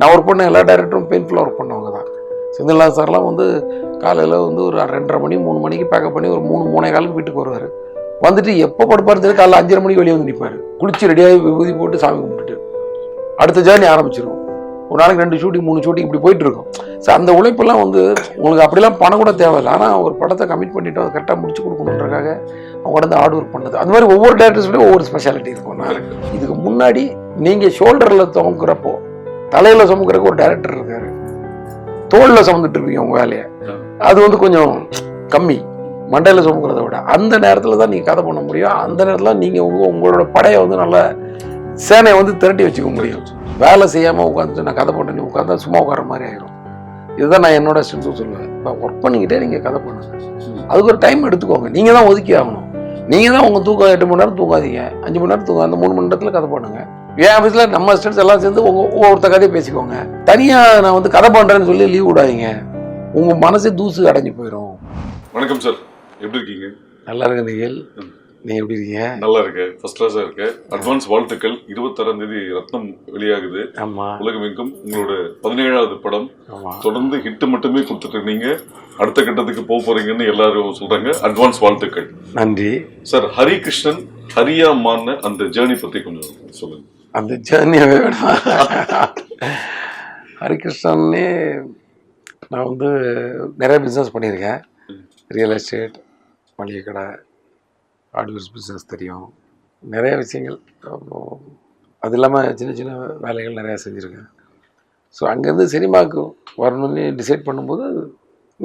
நான் ஒர்க் பண்ண எல்லா டேரக்டரும் பெயின்ஃபுல்லாக ஒர்க் பண்ணவங்க தான். செந்தில்லா சார்லாம் வந்து காலையில் வந்து ஒரு ரெண்டரை மணி மூணு மணிக்கு பேக்கப் பண்ணி ஒரு மூணு மூணே காலுக்கு வீட்டுக்கு வருவார். வந்துட்டு எப்போ படுப்பாரு தெரியும் காலைல அஞ்சரை மணிக்கு வெளியே வந்து நிற்பார் குளிச்சு ரெடியாகி விபூதி போட்டு சாமி கும்பிட்டுட்டு அடுத்த ஜேர்னி ஆரம்பிச்சிருவோம். ஒரு நாளைக்கு ரெண்டு ஷூட்டிங் மூணு ஷூட்டிங் இப்படி போயிட்டு இருக்கும். ஸோ அந்த உழைப்பெல்லாம் வந்து உங்களுக்கு அப்படிலாம் பணம் கூட தேவையில்லை. ஆனால் ஒரு படத்தை கமிட் பண்ணிட்டு அதை கரெக்டாக முடிச்சு கொடுக்கணுன்றக்காக அவங்க வந்து ஹார்ட் ஒர்க் பண்ணது. அந்த மாதிரி ஒவ்வொரு டேரக்டர்ஸ்லேயும் ஒவ்வொரு ஸ்பெஷாலிட்டி இருக்கும். நான் இதுக்கு முன்னாடி நீங்கள் ஷோல்டரில் துவங்குறப்போ தலையில் சுமக்கிறதுக்கு ஒரு டேரக்டர் இருக்காரு. தோளில் சுமந்துட்டு இருப்பீங்க உங்கள் வேலையை. அது வந்து கொஞ்சம் கம்மி. மண்டையில் சுமக்கிறத விட. அந்த நேரத்தில் தான் நீங்கள் கதை பண்ண முடியும். அந்த நேரத்தில் நீங்கள் உங்க உங்களோட படையை வந்து நல்ல சேனையை வந்து திரட்டி வச்சுக்க முடியும். வேலை செய்யாமல் உட்காந்துட்டு நான் கதை பண்ணி உட்காந்தா சும்மா உட்கார மாதிரி ஆயிரும். இதுதான் நான் என்னோட ஸ்ட்ரென்த்தும் சொல்லுவேன். இப்போ ஒர்க் பண்ணிக்கிட்டே நீங்கள் கதை பண்ணுங்க. அதுக்கு ஒரு டைம் எடுத்துக்கோங்க. நீங்கள் தான் ஒதுக்கி ஆகணும். நீங்கள் தான் உங்கள் தூக்கம் எட்டு மணி நேரம் தூங்காதீங்க. அஞ்சு மணி நேரம் தூங்க அந்த மூணு மணி நேரத்தில் கதை பண்ணுங்க. என் ஆஃபீஸில் நம்ம ஸ்டூடெண்ட்ஸ் எல்லாம் சேர்ந்து உங்க ஒவ்வொருத்த கதையை பேசிக்கோங்க. தனியாக நான் வந்து கதை பண்ணுறேன்னு சொல்லி லீவ் விடாதீங்க. உங்கள் மனசே தூசு அடைஞ்சு போயிடும் வணக்கம் சார் எப்படி இருக்கீங்க? நல்லா இருக்கு நிகழ் நீ எப்படி இருக்கீங்க? நல்லா இருக்கு ஃபர்ஸ்ட் கிளாஸா இருக்கு அட்வான்ஸ் வாழ்த்துக்கள். இருபத்தாறாம் தேதி ரத்னம் வெளியாகுது. ஆமாம் உலகமெங்கும் உங்களோட பதினேழாவது படம். தொடர்ந்து ஹிட் மட்டுமே கொடுத்துட்டு இருந்தீங்க அடுத்த கட்டத்துக்கு போக போறீங்கன்னு எல்லாரும் சொல்றாங்க. அட்வான்ஸ் வாழ்த்துக்கள். நன்றி. சார் ஹரி கிருஷ்ணன் ஹரியா மான்னு அந்த ஜேர்னி பத்தி கொஞ்சம் சொல்லுங்க. அந்த ஜேர்னியாகவே வேணாம் ஹரிகிருஷ்ணன்னே நான் வந்து நிறைய பிஸ்னஸ் பண்ணியிருக்கேன். ரியல் எஸ்டேட் மளிகை கடை ஹார்ட்வேர்ஸ் பிஸ்னஸ் தெரியும். நிறைய விஷயங்கள் அது இல்லாமல் சின்ன சின்ன வேலைகள் நிறையா செஞ்சுருக்கேன். ஸோ அங்கேருந்து சினிமாவுக்கு வரணும்னு டிசைட் பண்ணும்போது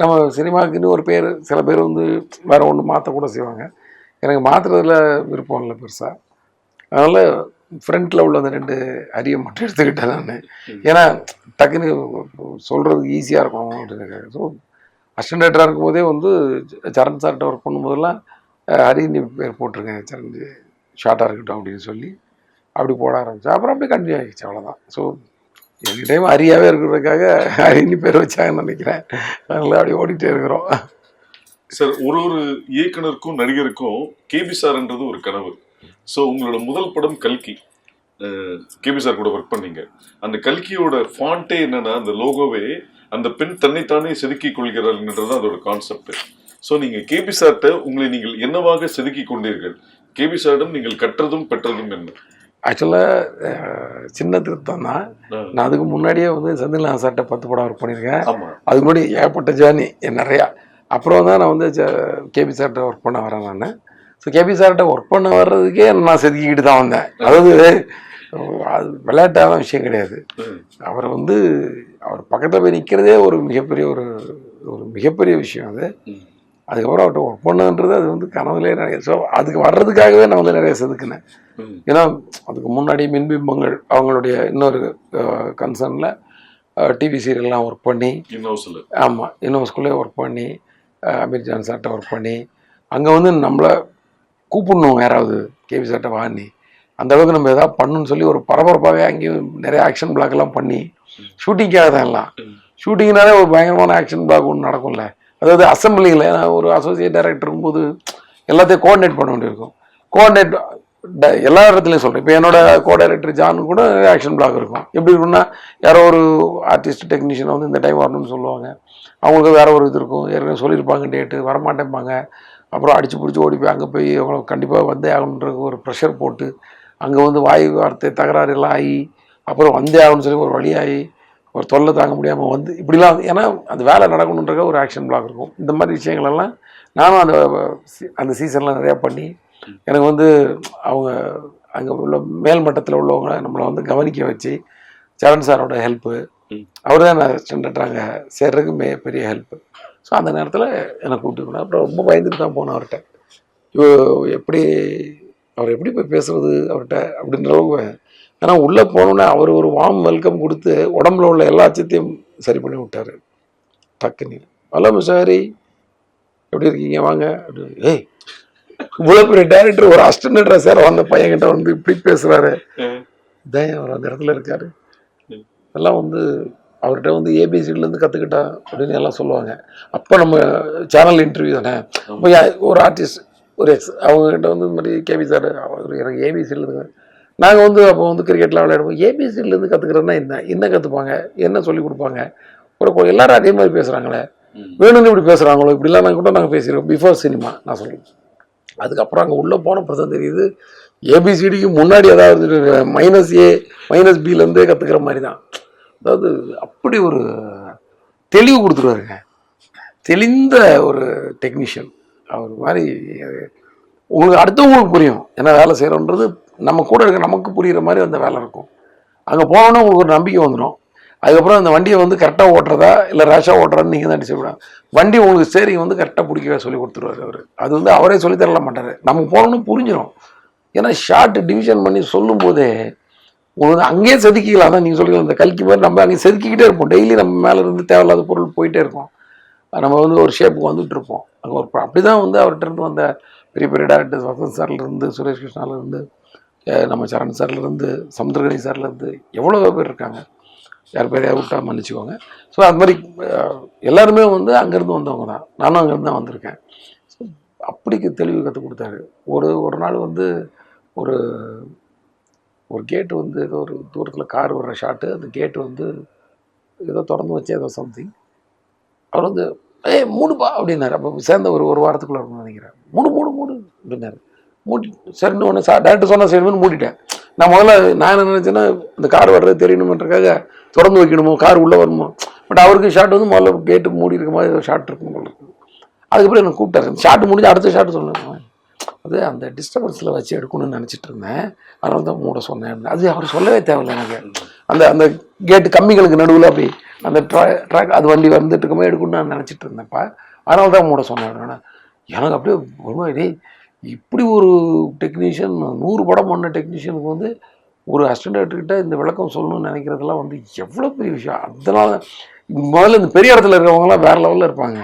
நம்ம சினிமாவுக்குன்னு ஒரு பேர் சில பேர் வந்து வேறு ஒன்று மாற்றக்கூட செய்வாங்க. எனக்கு மாற்றுறதுல விருப்பம் இல்லை பெருசாக அதனால் ஃப்ரண்ட்டில் உள்ள அந்த ரெண்டு அரியை மட்டும் எடுத்துக்கிட்டேன் நான். ஏன்னா டக்குன்னு சொல்கிறதுக்கு ஈஸியாக இருக்கும் அப்படின்றதுக்காக ஸோ அசிஸ்டன்ட் டேரக்டராக இருக்கும்போதே வந்து சரண் சார்கிட்ட ஒர்க் பண்ணும்போதெல்லாம் ஹரின்னு பேர் போட்டிருக்கேன் சரண் ஷார்ட்டாக இருக்கட்டும் அப்படின்னு சொல்லி அப்படி போட ஆரம்பிச்சேன். அப்புறம் அப்படியே கண்டினியூ ஆகிடுச்சு அவ்வளோதான் ஸோ எனி டைம் ஹரியாவே இருக்கிறதுக்காக ஹரின்னு பேர் வச்சாங்கன்னு நினைக்கிறேன். அதனால அப்படியே ஓடிட்டே இருக்கிறோம். சார் ஒரு ஒரு இயக்குனருக்கும் நடிகருக்கும் கேபி சார்ன்றது ஒரு கனவு. ஸோ உங்களோட முதல் படம் கல்கி. கேபி சார் கூட ஒர்க் பண்ணீங்க. அந்த கல்கியோட ஃபாண்ட்டே என்னன்னா அந்த லோகோவே அந்த பெண் தன்னைத்தானே செதுக்கிக் கொள்கிறாள்ன்றது அதோட கான்செப்ட் ஸோ நீங்க கேபி சார்ட்ட உங்களை நீங்கள் என்னவாக செதுக்கிக் கொண்டீர்கள்? கேபி சாரிடம் நீங்கள் கற்றதும் பெற்றதும் என்ன? ஆக்சுவலாக சின்ன திருத்தம் தான். நான் அதுக்கு முன்னாடியே வந்து செந்தில்நாத் சார்கிட்ட பத்து படம் ஒர்க் பண்ணியிருக்கேன். ஆமா. அதுக்கு முன்னாடி ஏகப்பட்ட ஜேர்னி நிறையா. அப்புறம் தான் நான் வந்து கேபி சார்கிட்ட ஒர்க் பண்ண வரேன் நான். ஸோ கேபி சார்கிட்ட ஒர்க் பண்ண வர்றதுக்கே நான் செதுக்கிக்கிட்டு தான் வந்தேன் அதாவது அது விளையாட்டான விஷயம் கிடையாது. அவர் வந்து அவர் பக்கத்தில் போய் நிற்கிறதே ஒரு மிகப்பெரிய ஒரு ஒரு மிகப்பெரிய விஷயம் அது. அதுக்கப்புறம் அவர்கிட்ட ஒர்க் பண்ணுன்றது அது வந்து கனவுலே நிறைய ஸோ அதுக்கு வர்றதுக்காகவே நான் வந்து நிறைய செதுக்கினேன். ஏன்னா அதுக்கு முன்னாடி மின்பிம்பங்கள் அவங்களுடைய இன்னொரு கன்சர்னில் டிவி சீரியல்லாம் ஒர்க் பண்ணி ஆமாம் யூனிவர்ஸ்குள்ளே ஒர்க் பண்ணி அமீர் ஜான் சார்ட்ட ஒர்க் பண்ணி அங்கே வந்து நம்மளை கூப்பிடணும் யாராவது கேபி சார்ட்ட வாங்கி. அந்த அளவுக்கு நம்ம எதாவது பண்ணணும்னு சொல்லி ஒரு பரபரப்பாகவே அங்கேயும் நிறைய ஆக்ஷன் பிளாக் எல்லாம் பண்ணி ஷூட்டிங்காக தான் எல்லாம். ஷூட்டிங்னாலே ஒரு பயங்கரமான ஆக்ஷன் பிளாக் ஒன்று நடக்கும்ல. அதாவது அசம்பிளிங்கில் நான் ஒரு அசோசியேட் டைரக்டர் போது எல்லாத்தையும் கோஆர்டினேட் பண்ண வேண்டியிருக்கும். கோஆர்டினேட் எல்லா இடத்துலையும் சொல்கிறேன் இப்போ என்னோட கோ டைரக்டர் ஜான் கூட ஆக்ஷன் பிளாக் இருக்கும். எப்படி இருக்கும்னா யாரோ ஒரு ஆர்டிஸ்ட் டெக்னீஷியன் வந்து இந்த டைம் வரணும்னு சொல்லுவாங்க. அவங்களுக்கு வேற ஒரு இது இருக்கும். ஏற்கனவே சொல்லியிருப்பாங்க டேட்டு வரமாட்டேன்பாங்க. அப்புறம் அடிச்சு பிடிச்சி ஓடி போய் அங்கே போய் அவங்கள கண்டிப்பாக வந்தே ஆகணுன்ற ஒரு ப்ரெஷர் போட்டு அங்கே வந்து வாய் வார்த்தை தகராறு எல்லாம் ஆகி அப்புறம் வந்தே ஆகணும்னு சொல்லி ஒரு வழியாகி ஒரு தொல்லை தாங்க முடியாமல் வந்து இப்படிலாம் ஏன்னா அந்த வேலை நடக்கணுன்றக்க ஒரு ஆக்ஷன் பிளாக் இருக்கும் இந்த மாதிரி விஷயங்கள் எல்லாம் நானும் அந்த அந்த சீசன்லாம் நிறையா பண்ணி எனக்கு வந்து அவங்க அங்கே உள்ள மேல் மட்டத்தில் உள்ளவங்கள நம்மளை வந்து கவனிக்க வச்சு சரண் சாரோட ஹெல்ப்பு. அவர் தான் நான் ஸ்டாண்டர்ட் அங்கே சேர்றதுக்கு மே பெரிய ஹெல்ப்பு ஸோ அந்த நேரத்தில் என்னை கூப்பிட்டு போனேன் அப்புறம் ரொம்ப பயந்துட்டு தான் போனேன் அவர்கிட்ட. இவ எப்படி அவர் எப்படி போய் பேசுறது அவர்கிட்ட? அப்படின்ற அளவுக்கு ஆனால் உள்ளே போனோன்னே அவர் ஒரு வார்ம் வெல்கம் கொடுத்து உடம்புல உள்ள எல்லா சத்தையும் சரி பண்ணி விட்டாரு. டக்குன்னு. ஹலோ மிஸ்டர் எப்படி இருக்கீங்க? வாங்க. அப்படி ஏய் இவ்வளோ பெரிய டேரக்டர் ஒரு அஸ்டன்டா சார் வந்த பையன்கிட்ட வந்து இப்படி பேசுறாரு. ம். இதான் அவர் அந்த இடத்துல இருக்காரு. எல்லாம் வந்து அவர்கிட்ட வந்து ஏபிசிலேருந்து கற்றுக்கிட்டா அப்படின்னு எல்லாம் சொல்லுவாங்க. அப்போ நம்ம சேனல் இன்டர்வியூ தானே? அப்போ யா- ஒரு ஆர்டிஸ்ட் ஒரு எக்ஸ் அவங்ககிட்ட வந்து இந்த மாதிரி கேபி சார் அவர் எனக்கு ஏபிசிலேருந்து நாங்கள் வந்து அப்போ வந்து கிரிக்கெட்லாம் விளையாடுவோம் ஏபிசிலேருந்து கற்றுக்கிறதுனா என்ன? என்ன கற்றுப்பாங்க என்ன சொல்லி கொடுப்பாங்க? ஒரு எல்லாரும் அதே மாதிரி பேசுகிறாங்களே. வேணும்னு இப்படி பேசுகிறாங்களோ இப்படிலாம் நாங்கள் கூட நாங்கள் பேசிடுவோம் பிஃபோர் சினிமா நான் சொல்லுவேன் அதுக்கப்புறம் அங்கே உள்ளே போன தான் தெரியுது. ஏபிசிடிக்கு முன்னாடி அதாவது மைனஸ் ஏ மைனஸ் பிலேருந்தே கற்றுக்கிற மாதிரி தான். அதாவது அப்படி ஒரு தெளிவு கொடுத்துருவாருங்க. தெளிந்த ஒரு டெக்னீஷியன் அவர் மாதிரி உங்களுக்கு அடுத்தவங்களுக்கு புரியும். என்ன வேலை செய்கிறோன்றது நம்ம கூட இருக்க நமக்கு புரிகிற மாதிரி அந்த வேலை இருக்கும். அங்கே போனோன்னே உங்களுக்கு ஒரு நம்பிக்கை வந்துடும் அதுக்கப்புறம் அந்த வண்டியை வந்து கரெக்டாக ஓட்டுறதா இல்லை ரேஷாக ஓட்டுறான்னு நீங்கள் தான் டிசைட் வண்டி உங்களுக்கு ஸ்டேரிங் வந்து கரெக்டாக பிடிக்கவே சொல்லி கொடுத்துருவாரு அவர். அது வந்து அவரே சொல்லி தரல மாட்டார். நமக்கு போனோன்னு புரிஞ்சிடும் ஏன்னா ஷார்ட் டிவிஷன் பண்ணி சொல்லும் போதே உங்களுக்கு அங்கேயே செதுக்கிக்கலாம் தான் நீங்கள் சொல்லிக்கலாம் இந்த கல்கி மாதிரி நம்ம அங்கே செதுக்கிக்கிட்டே இருப்போம். டெய்லி நம்ம மேலே இருந்து தேவையில்லாத பொருள் போயிட்டே இருக்கும். நம்ம வந்து ஒரு ஷேப்புக்கு வந்துட்டு இருப்போம். அங்கே ஒரு அப்படி தான் வந்து அவர்கிட்ட இருந்து வந்த பெரிய பெரிய டேரக்டர்ஸ் வசந்த் சார்லேருந்து சுரேஷ் கிருஷ்ணாலேருந்து நம்ம சரண் சார்லேருந்து சமுத்திரகணி சார்லேருந்து எவ்வளோ பேர் இருக்காங்க. யார் பேரையா விட்டா மன்னிச்சுக்கோங்க. ஸோ அது மாதிரி எல்லாருமே வந்து அங்கேருந்து வந்தவங்க தான். நானும் அங்கேருந்து தான் வந்திருக்கேன். ஸோ அப்படிக்கு தெளிவு கற்றுக் கொடுத்தாரு. ஒரு ஒரு நாள் வந்து ஒரு ஒரு கேட்டு வந்து ஏதோ ஒரு தூரத்தில் கார் வர்ற ஷாட்டு அந்த கேட்டு வந்து ஏதோ திறந்து வச்சு ஏதோ சம்திங் அவர் வந்து ஏய் மூணுப்பா அப்படின்னாரு. அப்போ சேர்ந்த ஒரு ஒரு வாரத்துக்குள்ள இருக்கும்னு நினைக்கிறேன். மூணு மூணு மூணு அப்படின்னாரு. மூடி சரின்னு ஒன்று சார் டேரக்டர் சொன்னால் சரின்னு மூடிட்டேன். நான் முதல்ல நான் என்ன நினச்சேன்னா இந்த கார் வர்றது தெரியணுமன்றக்காக திறந்து வைக்கணுமோ கார் உள்ளே வரணுமோ பட் அவருக்கு ஷாட் வந்து முதல்ல கேட்டு மூடி இருக்க மாதிரி ஒரு ஷாட் இருக்கும் போல இருக்கு. அதுக்கப்புறம் எனக்கு கூப்பிட்டாரு. ஷாட் முடிஞ்சு அடுத்த ஷாட் சொன்னேன் அது அந்த டிஸ்டர்பன்ஸில் வச்சு எடுக்கணும்னு நினச்சிட்டு இருந்தேன். அதனால தான் மூட சொன்னேன் அது அவர் சொல்லவே தேவையில்லை எனக்கு. அந்த அந்த கேட்டு கம்மிகளுக்கு நடுவில் அப்படி அந்த ட்ரா ட்ராக் அது வண்டி வந்துட்டு இருக்கமே எடுக்கணும்னு நான் நினச்சிட்டு இருந்தேன்ப்பா. அதனால தான் மூட சொன்னேன் நான். எனக்கு அப்படியே ஒரு மாதிரி இப்படி ஒரு டெக்னீஷியன் நூறு படம் பண்ண டெக்னீஷியனுக்கு வந்து ஒரு அஸ்டண்டர்ட்கிட்ட இந்த விளக்கம் சொல்லணும்னு நினைக்கிறதெல்லாம் வந்து எவ்வளோ பெரிய விஷயம். அதனால் முதல்ல இந்த பெரிய இடத்துல இருக்கிறவங்களாம் வேறு லெவலில் இருப்பாங்க.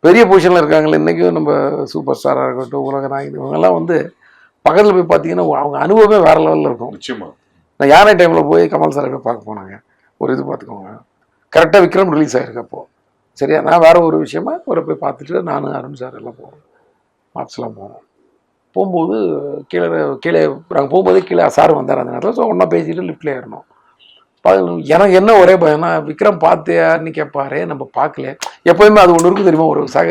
பெரிய பொசிஷனில் இருக்காங்களே இன்றைக்கும் நம்ம சூப்பர் ஸ்டாராக இருக்கட்டும் உலக நாயகன் இவங்கெல்லாம் வந்து பக்கத்தில் போய் பார்த்தீங்கன்னா அவங்க அனுபவமே வேற லெவலில் இருக்கும். நிச்சயமா. நான் யானை டைமில் போய் கமல் சாரை போய் பார்க்க போனாங்க. ஒரு இது பார்த்துக்கோங்க. கரெக்டாக விக்ரம் ரிலீஸ் ஆயிருக்கு அப்போ சரியா? நான் வேற ஒரு விஷயமா அவரை போய் பார்த்துட்டு நான் அருண் சார் எல்லாம் போனோம். மாப்ஸ்லாம் போனோம். போகும்போது கீழே கீழே நாங்கள் போகும்போதே கீழே சார் வந்தார் அந்த நேரத்தில். ஸோ ஒன்றா பேசிட்டு லிஃப்ட்ல ஏறணும் பா- எனக்கு என்ன ஒரே பயம்னா விக்ரம் பார்த்தியான்னு கேட்பாரு நம்ம பார்க்கல எப்போயுமே அது ஒன்று இருக்கும் தெரியுமா? ஒரு சக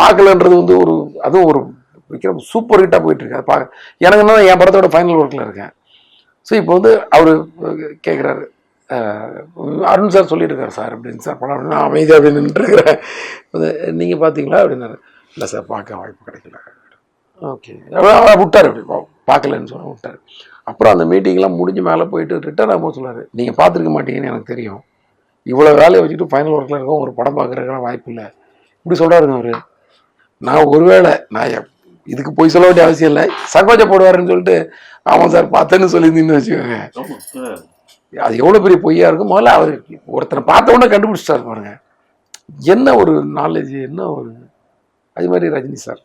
பார்க்கலன்றது வந்து ஒரு அதுவும் ஒரு விக்ரம் சூப்பர் ஹிட்டாக போயிட்டு இருக்கு. அது பார்க்க எனக்கு என்ன என் படத்தோட ஃபைனல் ஒர்க்கில் இருக்கேன். ஸோ இப்போ வந்து அவர் கேட்குறாரு அருண் சார் சொல்லியிருக்காரு சார் அப்படின்னு சார் படம் நான் அமைதியாக அப்படி நின்றுருக்கிறேன் நீங்கள் பார்த்தீங்களா அப்படின்னாரு. இல்லை சார் பார்க்க வாய்ப்பு கிடைக்கல. ஓகே விட்டார். அப்படி பார்க்கலன்னு சொன்னால் விட்டார். அப்புறம் அந்த மீட்டிங்லாம் முடிஞ்சு மேலே போயிட்டு ரிட்டர்ன் ஆகும்போது சொன்னார் நீங்கள் பார்த்துருக்க மாட்டீங்கன்னு எனக்கு தெரியும். இவ்வளோ வேலையை வச்சுட்டு ஃபைனல் ஒர்க்கில் இருக்கோம் ஒரு படம் பார்க்குறதுக்கெல்லாம் வாய்ப்பு இல்லை. இப்படி சொல்கிறாருங்க அவர். நான் ஒருவேளை நான் இதுக்கு போய் சொல்ல வேண்டிய அவசியம் இல்லை. சங்கோச்சப்படுவாருன்னு சொல்லிட்டு ஆமாம் சார் பார்த்தேன்னு சொல்லியிருந்தீங்கன்னு வச்சுக்கோங்க. அது எவ்வளோ பெரிய பொய்யா இருக்கும்? முதல்ல அவர் ஒருத்தனை பார்த்த உடனே கண்டுபிடிச்சிட்டாரு பாருங்க. என்ன ஒரு நாலேஜ் என்ன ஒரு அது மாதிரி ரஜினி சார்.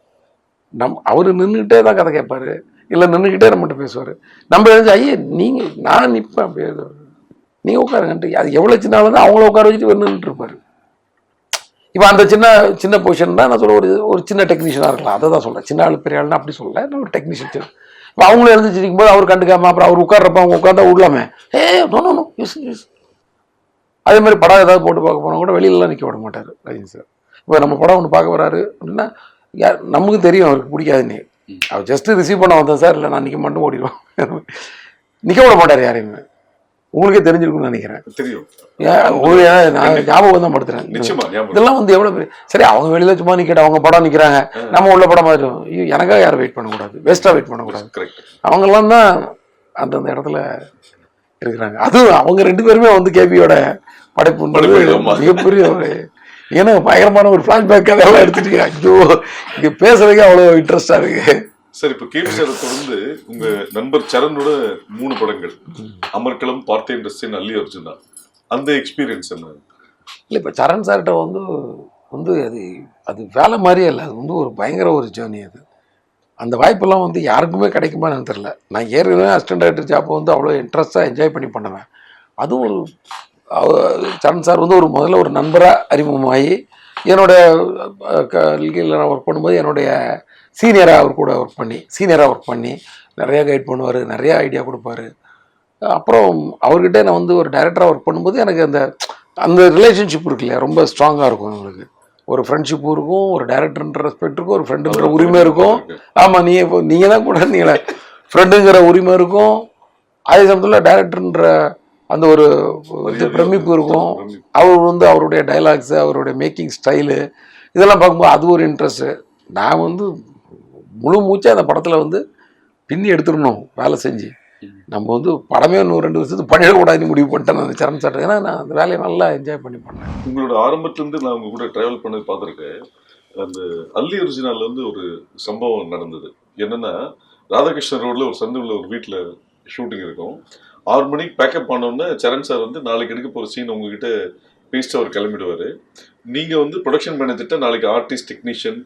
நம் அவர் நின்றுக்கிட்டே தான் கதை கேட்பாரு. இல்லை நின்றுக்கிட்டே நம்மகிட்ட பேசுவார். நம்ம எழுந்து ஐயே நீங்கள் நான் நிற்பேன் அப்படியே நீங்கள் உட்காருங்கன்ட்டு அது எவ்வளோ சின்ன தான் அவங்கள உட்கார வச்சுட்டு நின்றுட்டு இருப்பார். இப்போ அந்த சின்ன சின்ன பொசிஷன் தான் நான் சொல்ல ஒரு ஒரு சின்ன டெக்னீஷியனாக இருக்கலாம். அதை தான் சொல்கிறேன் சின்ன ஆள் பெரிய ஆள்னா அப்படி சொல்லல. நான் ஒரு டெக்னீஷியன் இப்போ அவங்கள எழுந்துச்சிருக்கும் போது அவர் கண்டுக்காம அப்புறம் அவர் உட்கார்றப்ப அவங்க உட்காந்தா விடலாமே. ஏ no no no use use அதே மாதிரி படம் ஏதாவது போட்டு பார்க்க போனால் கூட வெளியிலலாம் நிற்க விட மாட்டார் ரஜினி சார். இப்போ நம்ம படம் ஒன்று பார்க்க வராரு அப்படின்னா யார் நமக்கு தெரியும் அவருக்கு பிடிக்காதுன்னு. அவர் ஜஸ்ட் ரிசீவ் பண்ண வந்தேன் சார் இல்லை நான் நிற்க மட்டும் ஓடிடுவோம் நிற்க விட மாட்டார் யாரையுமே உங்களுக்கே தெரிஞ்சிருக்கும்னு நினைக்கிறேன். தெரியும். நான் ஞாபகம் தான் படுத்துறேன். இதெல்லாம் வந்து எவ்வளோ பெரிய சரி அவங்க வெளியில சும்மா நிற்கட்டும் அவங்க படம் நிற்கிறாங்க நம்ம உள்ள படம் மாதிரி இருக்கும். ஐயோ எனக்காக யாரும் வெயிட் பண்ணக்கூடாது. வேஸ்ட்டாக வெயிட் பண்ணக்கூடாது. கரெக்ட் அவங்கெல்லாம் தான் அந்தந்த இடத்துல இருக்கிறாங்க. அதுவும் அவங்க ரெண்டு பேருமே வந்து கேபியோட படைப்பு. மிகப்பெரிய ஒரு ஏன்னா பயங்கரமான ஒரு ஃப்ளாஷ்பேக் அதெல்லாம் எடுத்துட்டு ஐயோ இங்க பேசுறதுக்கே அவ்வளோ இன்ட்ரெஸ்டா இருக்கு. சார் இப்போ கேபி சாரை தொடர்ந்து உங்க நண்பர் சரணோட மூணு படங்கள். அமர்க்களம் பார்த்தேன் ரசின் அல்லி அர்ஜுனா அந்த எக்ஸ்பீரியன்ஸ் என்ன? இல்லை இப்போ சரண் சார்கிட்ட வந்து வந்து அது அது வேலை மாதிரியே இல்லை. அது வந்து ஒரு பயங்கர ஒரு ஜேர்னி அது. அந்த வாய்ப்பெல்லாம் வந்து யாருக்குமே கிடைக்குமா எனக்கு தெரியல. நான் ஏற்கனவே அசிஸ்டன்ட் டைரக்டர் ஜாப்பை வந்து அவ்வளோ இன்ட்ரெஸ்ட்டாக என்ஜாய் பண்ணி பண்ணுவேன். அதுவும் ஒரு சரண் சார் வந்து ஒரு முதல்ல ஒரு நண்பராக அறிமுகமாகி என்னுடைய கல்கியில் நான் ஒர்க் பண்ணும்போது என்னுடைய சீனியராக அவர் கூட ஒர்க் பண்ணி சீனியராக ஒர்க் பண்ணி நிறையா கைட் பண்ணுவார் நிறையா ஐடியா கொடுப்பாரு. அப்புறம் அவர்கிட்ட நான் வந்து ஒரு டைரக்டராக ஒர்க் பண்ணும்போது எனக்கு அந்த அந்த ரிலேஷன்ஷிப் இருக்கு இல்லையா ரொம்ப ஸ்ட்ராங்காக இருக்கும் எங்களுக்கு. ஒரு ஃப்ரெண்ட்ஷிப்பும் இருக்கும் ஒரு டேரக்டர்ன்ற ரெஸ்பெக்ட் இருக்கும் ஒரு ஃப்ரெண்டுன்ற உரிமை இருக்கும். ஆமாம் நீ இப்போ நீங்கள் தான் கூட நீங்களே ஃப்ரெண்டுங்கிற உரிமை இருக்கும். அதே சமயத்தில் டேரக்டர்ன்ற அந்த ஒரு இது பிரமிப்பு இருக்கும். அவர் வந்து அவருடைய டைலாக்ஸு அவருடைய மேக்கிங் ஸ்டைலு இதெல்லாம் பார்க்கும்போது அது ஒரு இன்ட்ரெஸ்ட்டு நான் வந்து முழு மூச்சா அந்த படத்தில் வந்து பின்னி எடுத்துடணும் வேலை செஞ்சு. நம்ம வந்து படமே இன்னும் ரெண்டு வருஷத்துக்கு பண்ணிடக்கூடாதுன்னு முடிவு பண்ணிட்டேன் அந்த சரண் சார். ஏன்னா நான் அந்த வேலையை நல்லா என்ஜாய் பண்ணி பண்ணேன். உங்களோட ஆரம்பத்துல இருந்து நான் உங்க கூட டிராவல் பண்ணது பார்த்துருக்கேன். அந்த அல்லி வந்து ஒரு சம்பவம் நடந்தது. என்னன்னா ராதாகிருஷ்ணன் ரோட்ல ஒரு சந்துவில் ஒரு வீட்டில் ஷூட்டிங் இருக்கும். ஆறு மணிக்கு பேக்கப் பண்ணோன்னே சரண் சார் வந்து நாளைக்கு எடுக்க போகிற சீன் உங்ககிட்ட பேசிட்டு அவர் கிளம்பிடுவார். நீங்கள் வந்து ப்ரொடக்ஷன் மேனேஜர்கிட்ட நாளைக்கு ஆர்டிஸ்ட் டெக்னீஷியன்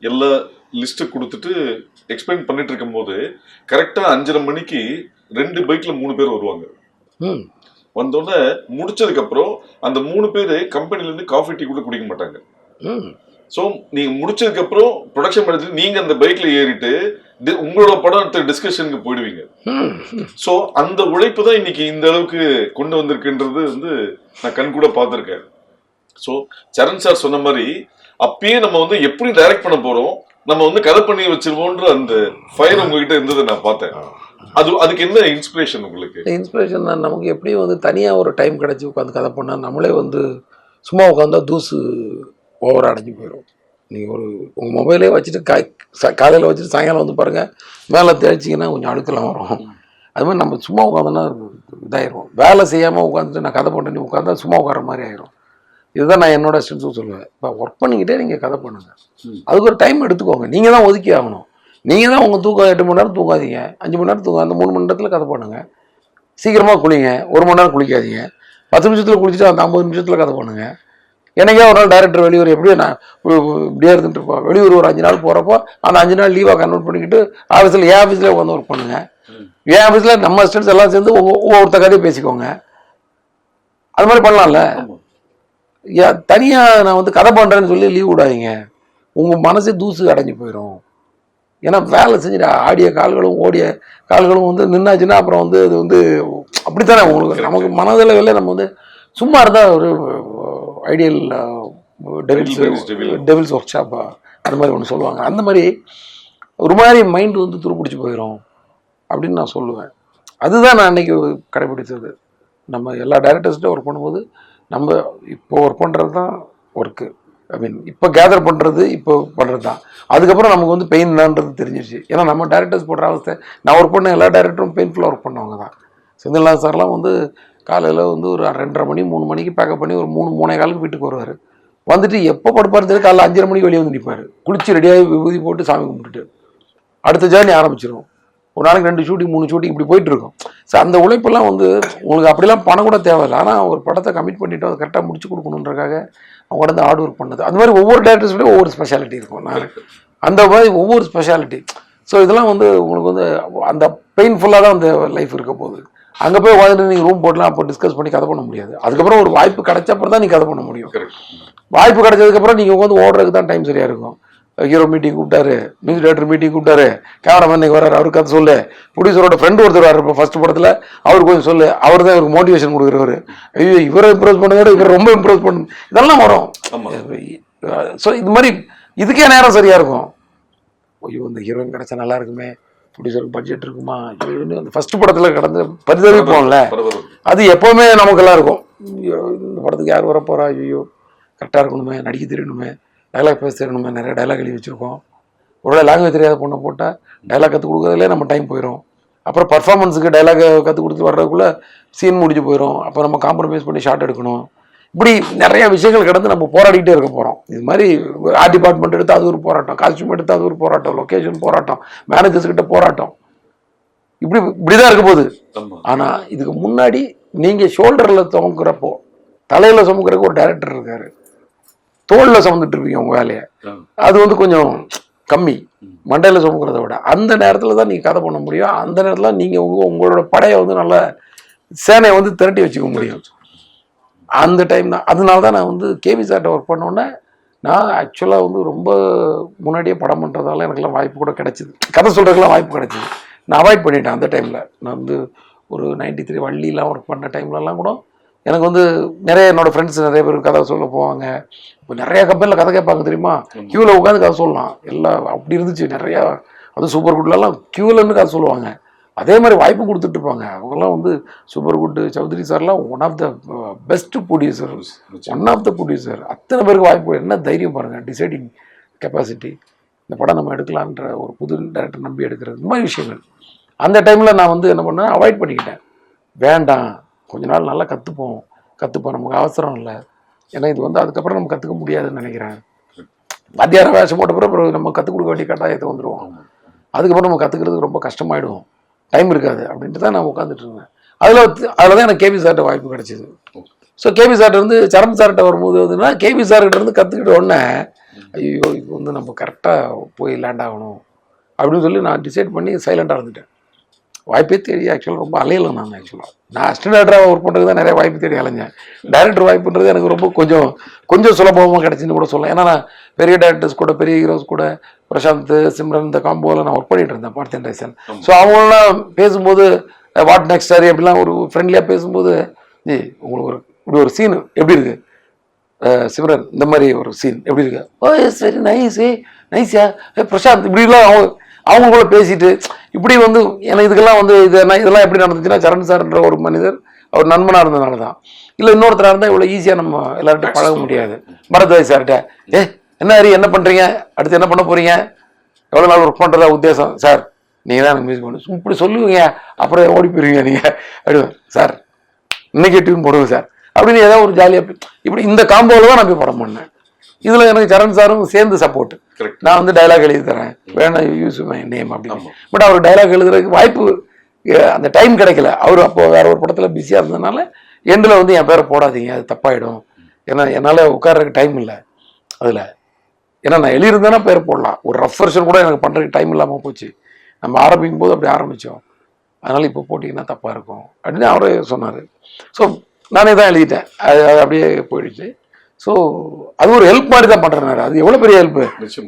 எல்லா லிஸ்ட்டு கொடுத்துட்டு எக்ஸ்பிளைன் பண்ணிட்டு இருக்கும்போது கரெக்டாக அஞ்சரை மணிக்கு ரெண்டு பைக்கில் மூணு பேர் வருவாங்க. ம். வந்தோடனே முடிச்சதுக்கு அப்புறம் அந்த மூணு பேர் கம்பெனில இருந்து காஃபி டீ கூட குடிக்க மாட்டாங்க. ஸோ நீங்க முடிச்சதுக்கு அப்புறம் ப்ரொடக்ஷன் மேனேஜர் நீங்க அந்த பைக்ல ஏறிட்டு உங்களோட படம் டிஸ்கஷனுக்கு போயிடுவீங்க. ஸோ அந்த உழைப்பு தான் இன்னைக்கு இந்த அளவுக்கு கொண்டு வந்திருக்குன்றது வந்து நான் கண் கூட பார்த்துருக்கேன். ஸோ சரண் சார் சொன்ன மாதிரி அப்பயே நம்ம வந்து எப்படி டைரக்ட் பண்ண போறோம் நம்ம வந்து கதை பண்ணி வச்சிருவோன்ற அந்த ஃபயர் உங்ககிட்ட இருந்ததை நான் பார்த்தேன். அது அதுக்கு என்ன இன்ஸ்பிரேஷன் உங்களுக்கு? இன்ஸ்பிரேஷன் தான். நமக்கு எப்படியும் வந்து தனியாக ஒரு டைம் கிடச்சி உட்காந்து கதை பண்ணால் நம்மளே வந்து சும்மா உட்காந்தா தூசு ஓவராக அடைஞ்சு போயிடும் நீங்கள் ஒரு உங்கள் மொபைலே வச்சுட்டு கா காலையில் வச்சுட்டு சாயங்காலம் வந்து பாருங்கள் மேலே தேய்ச்சிங்கன்னா கொஞ்சம் அழுக்கெல்லாம் வரும். அது மாதிரி நம்ம சும்மா உட்காந்தோன்னா இதாயிரும். வேலை செய்யாமல் உட்காந்துட்டு நான் கதை பண்ணி உட்காந்தா சும்மா உட்கார மாதிரி ஆயிரும். இதுதான் நான் என்னோட ஸ்ட்ரென்த்தும் சொல்லுவேன். இப்போ ஒர்க் பண்ணிக்கிட்டே நீங்கள் கதை பண்ணுங்கள். அதுக்கு ஒரு டைம் எடுத்துக்கோங்க. நீங்கள் தான் ஒதுக்கி ஆகணும். நீங்கள் தான் உங்கள் தூக்கம் எட்டு மணி நேரம் தூங்காதீங்க. அஞ்சு மணி நேரம் தூங்க அந்த மூணு மணி நேரத்தில் கதை பண்ணுங்க. சீக்கிரமாக குளிங்க. ஒரு மணி நேரம் குளிக்காதீங்க. பத்து நிமிஷத்தில் குளிச்சுட்டு அந்த ஐம்பது நிமிஷத்தில் கதை பண்ணுங்க. எனக்கே ஒரு நாள் டேரக்டர் வெளியூர் எப்படியோ நான் இப்படியே இருந்துட்டு இருப்போம். வெளியூர் ஒரு அஞ்சு நாள் போகிறப்போ அந்த அஞ்சு நாள் லீவாக கன்வெர்ட் பண்ணிக்கிட்டு ஆஃபீஸில் என் ஆஃபீஸில் உட்காந்து ஒர்க் பண்ணுங்க. என் ஆஃபீஸில் நம்ம ஸ்டூடெண்ட்ஸ் எல்லாம் சேர்ந்து ஒவ்வொ- ஒவ்வொருத்த கதையை பேசிக்கோங்க. அது மாதிரி பண்ணலாம்ல. தனியாக நான் வந்து கதை பண்ணுறேன்னு சொல்லி லீவ் விடாதீங்க. உங்கள் மனசே தூசு அடைஞ்சு போயிடும் ஏன்னா வேலை செஞ்சுட்டு ஆடிய கால்களும் ஓடிய கால்களும் வந்து நின்னாச்சுன்னா அப்புறம் வந்து அது வந்து அப்படித்தானே உங்களுக்கு? நமக்கு மனதளவில் நம்ம வந்து சும்மா இருந்தால் ஒரு ஐடியல் டெவில்ஸ். டெவில்ஸ் ஒர்க் ஷாப்பா அந்த மாதிரி ஒன்று சொல்லுவாங்க. அந்த மாதிரி ஒரு மாதிரி மைண்ட் வந்து துருப்பிடிச்சு போயிடும் அப்படின்னு நான் சொல்லுவேன். அதுதான் நான் அன்னைக்கு கடைபிடிச்சது நம்ம எல்லா டேரக்டர்ஸ்கிட்ட ஒர்க் பண்ணும்போது நம்ம இப்போ ஒர்க் பண்ணுறது தான் ஒர்க்கு ஐ மீன் இப்போ கேதர் பண்ணுறது இப்போ பண்ணுறது தான் அதுக்கப்புறம் நமக்கு வந்து பெயின் தான்றது தெரிஞ்சிருச்சு. ஏன்னா நம்ம டேரக்டர்ஸ் போடுற அவஸ்தை நான் ஒர்க் பண்ண எல்லா டேரக்டரும் பெயின்ஃபுல்லாக ஒர்க் பண்ணவங்க தான் செந்தில்நாத் சார்லாம் வந்து காலையில் வந்து ஒரு ரெண்டரை மணி மூணு மணிக்கு பேக்கப் பண்ணி ஒரு மூணு மூணே காலுக்கு வீட்டுக்கு வருவார். வந்துட்டு எப்போ படுப்பாரு தெரியும் காலைல அஞ்சரை மணிக்கு வெளியே வந்து நிற்பார் குளிச்சு ரெடியாகி விபூதி போட்டு சாமி கும்பிட்டுட்டு. அடுத்த ஜேர்னி ஆரம்பிச்சிடும் ஒரு நாளைக்கு ரெண்டு ஷூட்டிங் மூணு ஷூட்டிங் இப்படி போயிட்டு இருக்கும். ஸோ அந்த உழைப்பெல்லாம் வந்து உங்களுக்கு அப்படிலாம் பணம் கூட தேவையில்லை. ஆனால் ஒரு படத்தை கமிட் பண்ணிவிட்டு அதை கரெக்டாக முடிச்சு கொடுக்கணுன்றக்காக அவங்க வந்து ஹார்ட் ஒர்க் பண்ணது. அந்த மாதிரி ஒவ்வொரு டேரக்டர்ஸ்லேயும் ஒவ்வொரு ஸ்பெஷாலிட்டி இருக்கும். நான் அந்த மாதிரி ஒவ்வொரு ஸ்பெஷாலிட்டி ஸோ இதெல்லாம் வந்து உங்களுக்கு வந்து அந்த பெயின்ஃபுல்லாக தான் அந்த லைஃப் இருக்க போகுது. அங்கே போய் உட்காந்துட்டு நீங்கள் ரூம் போடலாம் அப்போ டிஸ்கஸ் பண்ணி கதை பண்ண முடியாது. அதுக்கப்புறம் ஒரு வாய்ப்பு கிடைச்சப்பறம் தான் நீங்கள் கதை பண்ண முடியும். வாய்ப்பு கிடைச்சதுக்கப்புறம் நீங்கள் உட்காந்து ஓடுறதுக்கு தான் டைம் சரியாக இருக்கும். ஹீரோ மீட்டிங் கூப்பிட்டாரு மியூசிக் டேரக்டர் மீட்டிங் கூப்பிட்டாரு கேமராமேன் இன்னைக்கு வராரு அவருக்கு கதை சொல்லு. ப்ரொடியூசரோட ஃப்ரெண்டு ஒருத்தர் வராரு இப்போ ஃபர்ஸ்ட் படத்தில். அவருக்கு கொஞ்சம் சொல்லு. அவர் தான் இவருக்கு மோட்டிவேஷன் கொடுக்குறவர். ஐயோ இவரை இம்ப்ரெஸ் பண்ணுங்க இவர் ரொம்ப இம்ப்ரெஸ் பண்ணு. இதெல்லாம் வரும். ஸோ இது மாதிரி இதுக்கே நேரம் சரியாக இருக்கும். ஐயோ இந்த ஹீரோயின் கிடைச்சா நல்லா இருக்குமே. ப்ரொடியூசருக்கு பட்ஜெட் இருக்குமா? ஐயோன்னு அந்த ஃபர்ஸ்ட் படத்தில் கடந்து பரிதவிப்போம்ல. அது எப்போவுமே நமக்கெல்லாம் இருக்கும். ஐயோ, இந்த படத்துக்கு யார் வர போகிறா ஐயோ கரெக்டாக இருக்கணுமே நடிக்க தெரியணுமே டைலாக் பேச தெரியணுமே நிறைய டைலாக் எழுதி வச்சுருக்கோம். ஒருவேளை லாங்குவேஜ் தெரியாத பொண்ணை போட்டால் டைலாக் கற்றுக் கொடுக்குறதுலே நம்ம டைம் போயிடும் அப்புறம் பர்ஃபார்மன்ஸுக்கு டைலாக் கற்றுக் கொடுத்து வர்றதுக்குள்ளே சீன் முடிஞ்சு போயிடும் அப்போ நம்ம காம்ப்ரமைஸ் பண்ணி ஷார்ட் எடுக்கணும். இப்படி நிறைய விஷயங்கள் கடந்து நம்ம போராடிட்டே இருக்க போகிறோம் இது மாதிரி ஆர்ட் டிபார்ட்மெண்ட் எடுத்து அது ஒரு போராட்டம் காஸ்டியூம் எடுத்து அது ஒரு போராட்டம் லொக்கேஷன் போராட்டம் மேனேஜர்ஸ் கிட்ட போராட்டம். இப்படி இப்படிதான் இருக்க போகுது. ஆமா. ஆனா இதுக்கு முன்னாடி நீங்க ஷோல்டர்ல சுமக்கிறப்போ தலையில சுமக்கிறதுக்கு ஒரு டைரக்டர் இருக்காரு. தோல்ல சுமந்துட்டு இருப்பீங்க உங்க வேலையை. அது வந்து கொஞ்சம் கம்மி. மண்டையில சுமக்கிறத விட. அந்த நேரத்துல தான் நீங்க கதை பண்ண முடியும். அந்த நேரத்துல நீங்க உங்க உங்களோட படையை வந்து நல்ல சேனையை வந்து திரட்டி வச்சுக்க முடியும். அந்த டைம் தான். அதனால தான் நான் வந்து கேவி சார்ட்ட ஒர்க் பண்ணோன்னே நான் ஆக்சுவலாக வந்து ரொம்ப முன்னாடியே படம் பண்ணுறதால எனக்கெல்லாம் வாய்ப்பு கூட கிடைச்சிது. கதை சொல்கிறதுக்கெல்லாம் வாய்ப்பு கிடைச்சிது. நான் அவாய்ட் பண்ணிட்டேன் அந்த டைமில் நான் வந்து ஒரு நைன்டி த்ரீ வள்ளிலாம் ஒர்க் பண்ண டைம்லலாம் கூட எனக்கு வந்து நிறைய என்னோட ஃப்ரெண்ட்ஸ் நிறைய பேர் கதை சொல்ல போவாங்க. இப்போ நிறைய கம்பெனியில் கதை கேட்பாங்க தெரியுமா? க்யூவில் உட்காந்து கதை சொல்லலாம். எல்லாம் அப்படி இருந்துச்சு. நிறையா அது சூப்பர் குட்லலாம் க்யூவில் இருந்து கதை சொல்லுவாங்க. அதே மாதிரி வாய்ப்பு கொடுத்துட்டு இருப்பாங்க. அவங்கெல்லாம் வந்து சூப்பர் குட் சௌத்ரி சார்லாம் one of the best producer one of the producer அத்தனை பேருக்கு வாய்ப்பு. என்ன தைரியம் பாருங்கள் டிசைடிங் கெப்பாசிட்டி இந்த படம் நம்ம எடுக்கலான்ற ஒரு புது டேரக்டர் நம்பி எடுக்கிறது. இந்த மாதிரி விஷயங்கள். அந்த டைமில் நான் வந்து என்ன பண்ணேன்? அவாய்ட் பண்ணிக்கிட்டேன். வேண்டாம். கொஞ்ச நாள் நல்லா கற்றுப்போம் கற்றுப்போம் நமக்கு அவசரம் இல்லை. ஏன்னா இது வந்து அதுக்கப்புறம் நம்ம கற்றுக்க முடியாதுன்னு நினைக்கிறேன். மத்தியான வேஷம் போட்ட பிறகு நம்ம கற்றுக் கொடுக்க வேண்டிய கட்டாயத்தை வந்துடுவோம் அதுக்கப்புறம் நம்ம கற்றுக்கிறதுக்கு ரொம்ப கஷ்டமாயிடும் டைம் இருக்காது அப்படின்ட்டு தான் நான் உட்காந்துட்டு இருந்தேன். அதில் அதில் தான் எனக்கு கேபி சார்ட்ட வாய்ப்பு கிடைச்சிது. ஸோ கேபி சார்ட்ட வந்து சரம் சார்ட்ட வரும்போது வந்துன்னா கேபி சார்கிட்ட இருந்து கற்றுக்கிட்ட உடனே ஐயோ இது வந்து நம்ம கரெக்டாக போய் லேண்ட் ஆகணும். அப்படின்னு சொல்லி நான் டிசைட் பண்ணி சைலண்டாக இருந்துட்டேன். வாய்ப்பே தேடி ஆக்சுவலாக ரொம்ப அலையலை நான் ஆக்சுவலாக நான் அசிஸ்டன்ட் டேரக்டராக ஒர்க் பண்ணுறது தான் நிறைய வாய்ப்பு தேடி அலைஞ்சேன். டைரக்டர் வாய்ப்புன்றது எனக்கு ரொம்ப கொஞ்சம் கொஞ்சம் சுலபமாக கிடச்சின்னு கூட சொல்லலாம். ஏன்னா நான் பெரிய டேரக்டர்ஸ் கூட பெரிய ஹீரோஸ் கூட பிரசாந்த் சிம்ரன் இந்த காம்போவில் நான் ஒர்க் பண்ணிட்டு இருந்தேன் பார்த்தேன் டைசன் ஸோ அவங்களாம் பேசும்போது வாட் நெக்ஸ்ட் சாரி அப்படிலாம் ஒரு ஃப்ரெண்ட்லியாக பேசும்போது ஜி உங்களுக்கு ஒரு இப்படி ஒரு சீன் எப்படி இருக்கு? அஹ் சிம்ரன் இந்த மாதிரி ஒரு சீன் எப்படி இருக்கு? ஓ சரி நைஸ் ஏ நைஸ்யா பிரசாந்த் இப்படிலாம் அவங்க அவங்க கூட பேசிட்டு இப்படி வந்து எனக்கு இதுக்கெல்லாம் வந்து இது என்ன இதெல்லாம் எப்படி நடந்துச்சுன்னா சரண் சார்ன்ற ஒரு மனிதர் அவர் நண்பனாக இருந்ததுனால தான் இல்லை இன்னொருத்தராக இருந்தால் இவ்வளோ ஈஸியாக நம்ம எல்லார்கிட்ட பழக முடியாது. பரத்வாஜ் சார்கிட்ட ஏ என்ன ஹரி என்ன பண்ணுறீங்க அடுத்து என்ன பண்ண போகிறீங்க எவ்வளோ நாள் ஒர்க் பண்ணுறதா உத்தேசம்? சார் நீங்கள் தான் எனக்கு மியூசிக் பண்ணு இப்படி சொல்லுவீங்க? அப்புறம் ஓடி போயிருவீங்க நீங்கள் அப்படி சார் இன்னைக்கு டியூன் போடுவோம் சார். அப்படின்னு ஏதாவது ஒரு ஜாலியாக இப்படி இந்த காம்போவில் தான் நான் போய் படம் பண்ணேன். இதில் எனக்கு சரண் சாரும் சேர்ந்து சப்போர்ட் நான் வந்து டைலாக் எழுதி தரேன். வேணாம் யூஸ் மை நேம் அப்படின்னு. பட் அவர் டைலாக் எழுதுறதுக்கு வாய்ப்பு அந்த டைம் கிடைக்கல. அவர் அப்போ வேற ஒரு படத்தில் பிஸியாக இருந்ததுனால எண்டில் வந்து என் பேரை போடாதீங்க அது தப்பாயிடும். ஏன்னா என்னால் உட்கார்றதுக்கு டைம் இல்லை அதில். ஏன்னா நான் எழுதியிருந்தேன்னா பேர் போடலாம். ஒரு ரஃப் வெர்ஷன் கூட எனக்கு பண்ணுறதுக்கு டைம் இல்லாமல் போச்சு. நம்ம ஆரம்பிக்கும் போது அப்படி ஆரம்பித்தோம் அதனால் இப்போ போட்டிங்கன்னா தப்பாக இருக்கும் அப்படின்னு அவரே சொன்னார். ஸோ நானே தான் எழுதிட்டேன். அது அது அப்படியே போயிடுச்சு. ஸோ அது ஒரு ஹெல்ப் மாதிரி தான் பண்ணுறேன் அது எவ்வளோ பெரிய ஹெல்ப்பு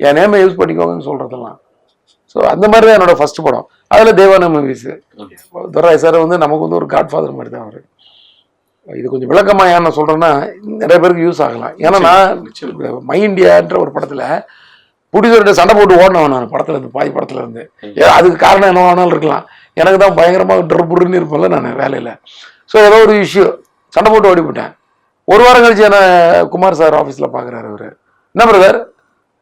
என் நேமை யூஸ் பண்ணிக்கோங்கன்னு சொல்கிறதெல்லாம் ஸோ அந்த மாதிரி தான் என்னோட ஃபர்ஸ்ட் படம். அதில் தேவான மூவிஸ் துரை சார் வந்து நமக்கு வந்து ஒரு காட் ஃபாதர் மாதிரி தான் அவர். இது கொஞ்சம் விளக்கமா ஏன் நான் சொல்கிறேன்னா நிறைய பேருக்கு யூஸ் ஆகலாம். ஏன்னா நான். மை இந்தியான்ற ஒரு படத்தில் புடிசர்கிட்ட சண்டை போட்டு ஓடினவன் நான் படத்துல இருந்து பாதி படத்துல இருந்து. ஏ, அதுக்கு காரணம் என்ன வேணாலும் இருக்கலாம். எனக்கு தான் பயங்கரமாக ட்ரபுருன்னு இருப்பேன்ல நான் வேலையில். ஸோ ஏதோ ஒரு இஷ்யூ சண்டை போட்டு ஓடி போட்டேன் ஒரு வாரம் கழிச்சு என்ன குமார் சார் ஆஃபீஸில் பார்க்குறாரு அவர். என்ன பிரதர்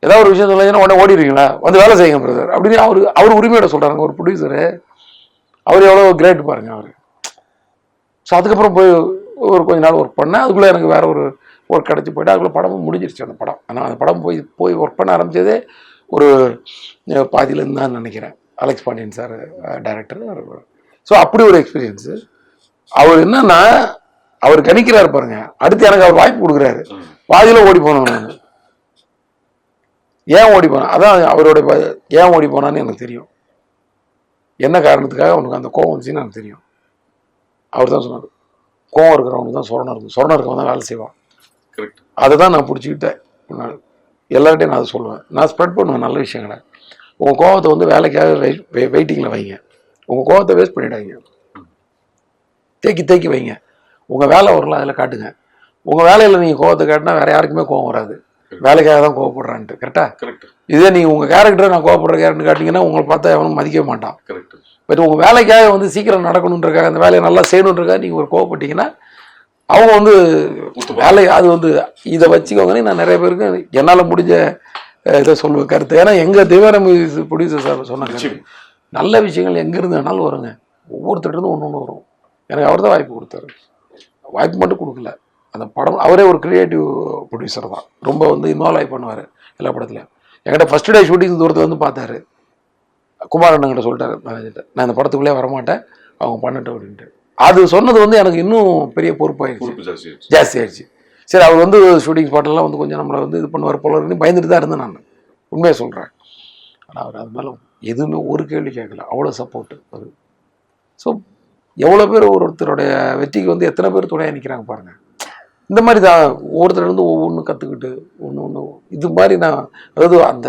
ஏதாவது ஒரு விஷயம் சொல்லுங்கன்னா உடனே ஓடிடுவீங்களா வந்து வேலை செய்யுங்க பிரதர் அப்படின்னு அவர் அவர் உரிமையோட சொல்கிறாங்க ஒரு ப்ரொடியூசரு அவர் எவ்வளோ கிரேட் பாருங்க அவர். ஸோ அதுக்கப்புறம் போய் ஒரு கொஞ்ச நாள் ஒர்க் பண்ணேன். அதுக்குள்ளே எனக்கு வேறு ஒரு ஒர்க் கிடச்சி போயிட்டு அதுக்குள்ளே படமும் முடிஞ்சிருச்சு அந்த படம். ஆனால் அந்த படம் போய் போய் ஒர்க் பண்ண ஆரம்பித்ததே ஒரு பாதியிலேருந்து தான் நினைக்கிறேன். Alex Pandian sir director so அப்படி ஒரு எக்ஸ்பீரியன்ஸு அவர் என்னன்னா அவர் கணிக்கிறாரு பாருங்க. அடுத்து எனக்கு அவர் வாய்ப்பு கொடுக்குறாரு. பாதியில் ஓடி போனேன் நான். ஏன் ஓடி போனேன்? அதான் அவரோட ஏன் ஓடி போனான்னு எனக்கு தெரியும். என்ன காரணத்துக்காக அவனுக்கு அந்த கோவம் வந்துச்சுன்னு எனக்கு தெரியும். அவர் தான் சொன்னார். கோவம் இருக்கிறவனுக்கு தான் சொரணம் இருக்கும் சொரணம் இருக்கவன் தான் வேலை செய்வான். கரெக்ட் அதை தான் நான் பிடிச்சிக்கிட்டேன். நான் எல்லார்கிட்டையும் நான் அதை சொல்லுவேன். நான் ஸ்ப்ரெட் பண்ணுவேன் நல்ல விஷயங்களை. உங்கள் கோவத்தை வந்து வேலைக்காக வெயிட் வெயிட்டிங்கில் வைங்க. உங்கள் கோவத்தை வேஸ்ட் பண்ணிடாதீங்க. தேக்கி தேக்கி வைங்க. உங்கள் வேலை வரலாம் அதில் காட்டுங்க. உங்கள் வேலையில் நீங்கள் கோவத்தை காட்டினா வேறு யாருக்குமே கோவம் வராது. வேலைக்காக தான் கோவப்படுறான்ட்டு கரெக்டாக கரெக்ட் இதே நீங்கள் உங்கள் கேரக்டரை நான் கோவப்படுற கேரக்டர் காட்டிங்கன்னா உங்களை பார்த்தா எவனும் மதிக்கவே மாட்டான். கரெக்ட் பட் உங்கள் வேலைக்காக வந்து சீக்கிரம் நடக்கணுன்றக்காக அந்த வேலையை நல்லா செய்யணுன்றக்காக நீங்கள் ஒரு கோவப்பட்டீங்கன்னா அவங்க வந்து. வேலை அது வந்து இதை வச்சுக்கோங்கன்னு நான் நிறைய பேருக்கு என்னால் முடிஞ்ச இதை சொல்லுவேன் கருத்து. ஏன்னா எங்கள் தேவார ப்ரொடியூசர் சார் சொன்னாங்க. நல்ல விஷயங்கள் எங்கேருந்து வேணாலும் வருங்க. ஒவ்வொருத்தர்கிட்ட ஒன்று ஒன்று வரும். எனக்கு அவர் தான் வாய்ப்பு கொடுத்தாரு. வாய்ப்பு மட்டும் கொடுக்கல. அந்த படம் அவரே ஒரு கிரியேட்டிவ் ப்ரொடியூசர் தான். ரொம்ப வந்து இன்வால்வ் ஆகி பண்ணுவார் எல்லா படத்துலையும் என்கிட்ட ஃபஸ்ட் டே ஷூட்டிங் தூரத்தில் வந்து பார்த்தாரு. குமார் அண்ணங்கிட்ட சொல்லிட்டாரு மேனேஜர்கிட்ட நான் இந்த படத்துக்குள்ளே வரமாட்டேன். அவங்க பண்ணட்டும் அப்படின்ட்டு. அது சொன்னது வந்து எனக்கு இன்னும் பெரிய பொறுப்பாயிருச்சு. பொறுப்பு ஜாஸ்தி ஆயிடுச்சு சரி அவர் வந்து ஷூட்டிங் ஸ்பாட்டெல்லாம் வந்து கொஞ்சம் நம்மளை வந்து இது பண்ணுவார் போல இருந்து பயந்துட்டு தான் இருந்தேன் நான். உண்மையை சொல்கிறேன் ஆனால் அவர் அது மேலே எதுவுமே ஒரு கேள்வி கேட்கல. அவ்வளோ சப்போர்ட்டு அது ஸோ எவ்வளோ பேர் ஒருத்தருடைய வெற்றிக்கு வந்து எத்தனை பேர் துணையாக நிற்கிறாங்க பாருங்கள் இந்த மாதிரி தான் ஒவ்வொருத்தர்லேருந்து ஒவ்வொன்றும் கற்றுக்கிட்டு ஒன்று ஒன்று இது மாதிரி நான் அதாவது அந்த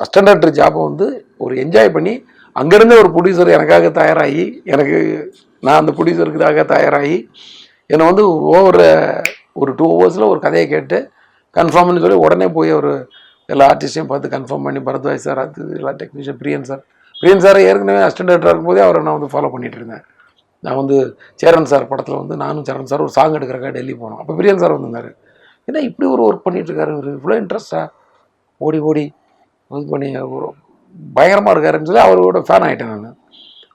அஸ்டண்டர்ட் ஜாப்பை வந்து ஒரு என்ஜாய் பண்ணி அங்கேருந்து ஒரு ப்ரொடியூசர் எனக்காக தயாராகி எனக்கு நான் அந்த ப்ரொடியூசருக்காக தயாராகி என்னை வந்து ஓவர் ஒரு டூ ஹவர்ஸில் ஒரு கதையை கேட்டு கன்ஃபார்ம்னு சொல்லி உடனே போய் ஒரு எல்லா ஆர்டிஸ்டையும் பார்த்து கன்ஃபார்ம் பண்ணி பரத்வாஜ் சார் அது எல்லா technician Priyan sir. Priyan sir ஏற்கனவே அஸ்டண்டர்டாக இருக்கும்போதே அவரை நான் வந்து ஃபாலோ பண்ணிகிட்டு இருந்தேன் நான் வந்து சேரன் சார் படத்தில் வந்து நானும் சேரன் சார் ஒரு சாங் எடுக்கிறக்காக டெல்லி போனோம். அப்போ பிரியன் சார் வந்திருந்தார். ஏன்னா இப்படி ஒரு ஒர்க் பண்ணிகிட்ருக்காரு இவர் இவ்வளோ இன்ட்ரெஸ்ட்டாக ஓடி ஓடி இது பண்ணி ஒரு பயங்கரமாக இருக்காருன்னு சொல்லி அவரோட ஃபேன் ஆகிட்டேன் நான்.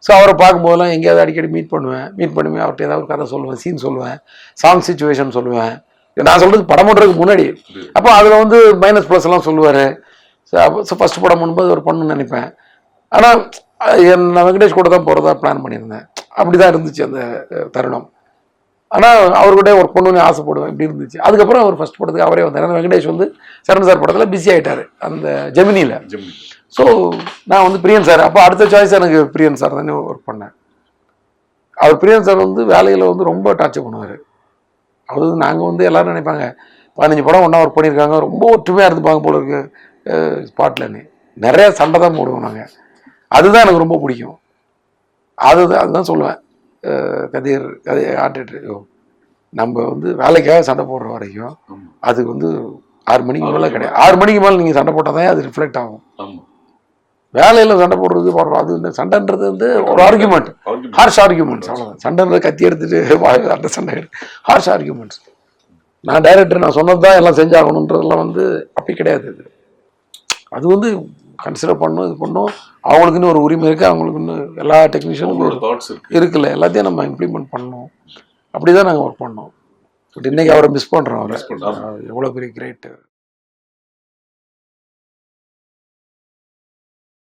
ஸோ அவரை பார்க்கும்போதெல்லாம் எங்கேயாவது அடிக்கடி மீட் பண்ணுவேன். மீட் பண்ணுவேன் அவர்கிட்ட ஏதாவது ஒரு கதை சொல்லுவேன் சீன் சொல்லுவேன் சாங் சுச்சுவேஷன் சொல்லுவேன். நான் சொல்கிறது படம் பண்ணுறதுக்கு முன்னாடி. அப்போ அதில் வந்து மைனஸ் ப்ளஸ் எல்லாம் சொல்லுவார். ஸோ ஃபஸ்ட் படம் பண்ணும்போது ஒரு பண்ணணும்னு நினைப்பேன். ஆனால் நான் வெங்கடேஷ் கூட தான் போகிறதா பிளான் பண்ணியிருந்தேன். அப்படி தான் இருந்துச்சு அந்த தருணம். ஆனால் அவர்கிட்ட ஒர்க் பண்ணணும்னு ஆசைப்படுவேன். இப்படி இருந்துச்சு. அதுக்கப்புறம் அவர் ஃபஸ்ட் படத்துக்கு அவரே வந்தார். ஏன்னா வெங்கடேஷ் வந்து சரண் சார் படத்தில் பிஸி ஆகிட்டார் அந்த ஜெமினியில். ஜெமினி. ஸோ நான் வந்து பிரியன் சார். அப்போ அடுத்த சாய்ஸ் எனக்கு பிரியன் சார் தானே ஒர்க் பண்ணேன். அவர் பிரியன் சார் வந்து வேலையில் வந்து ரொம்ப டார்ச்சர் பண்ணுவார். அவர் வந்து நாங்கள் வந்து எல்லாரும் நினைப்பாங்க பதினஞ்சு படம் ஒன்றா ஒர்க் பண்ணியிருக்காங்க. ரொம்ப ஒற்றுமையாக இருந்துப்பாங்க போல இருக்கு ஸ்பாட்லன்னு நிறைய சண்டை தான் போடுவோம் நாங்கள் அதுதான் எனக்கு ரொம்ப பிடிக்கும். அதுதான் அதுதான் சொல்லுவேன். கதிர் கதை ஆர்டிட்டர் நம்ம வந்து வேலைக்காக சண்டை போடுற வரைக்கும் அதுக்கு வந்து ஆறு மணிக்கு மேலே கிடையாது. ஆறு மணிக்கு மேலே நீங்கள் சண்டை போட்டால் தான் அது ரிஃப்ளெக்ட் ஆகும். வேலையில் சண்டை போடுறது போடுறோம் அது இந்த சண்டைன்றது வந்து ஒரு ஆர்குமெண்ட். ஹார்ஷ் ஆர்குமெண்ட்ஸ் அவ்வளோதான் சண்டைன்றது கத்தி எடுத்துட்டு அந்த சண்டை ஹார்ஷ் ஆர்குமெண்ட்ஸ் நான் டைரக்டர் நான் சொன்னது தான் எல்லாம் செஞ்சாகணுன்றதெல்லாம் வந்து அப்படி கிடையாது இது அது வந்து கன்சிடர் பண்ணணும் இது பண்ணணும் அவங்களுக்குன்னு ஒரு உரிமை இருக்குது அவங்களுக்குன்னு எல்லா டெக்னீஷியனுக்கும் இருக்குல்ல எல்லாத்தையும் நம்ம இம்ப்ளிமெண்ட் பண்ணணும் அப்படி தான் நாங்கள் ஒர்க் பண்ணோம். பட் இன்னைக்கு அவரை மிஸ் பண்ணுறோம் அவரை. எவ்வளோ பெரிய கிரேட்டு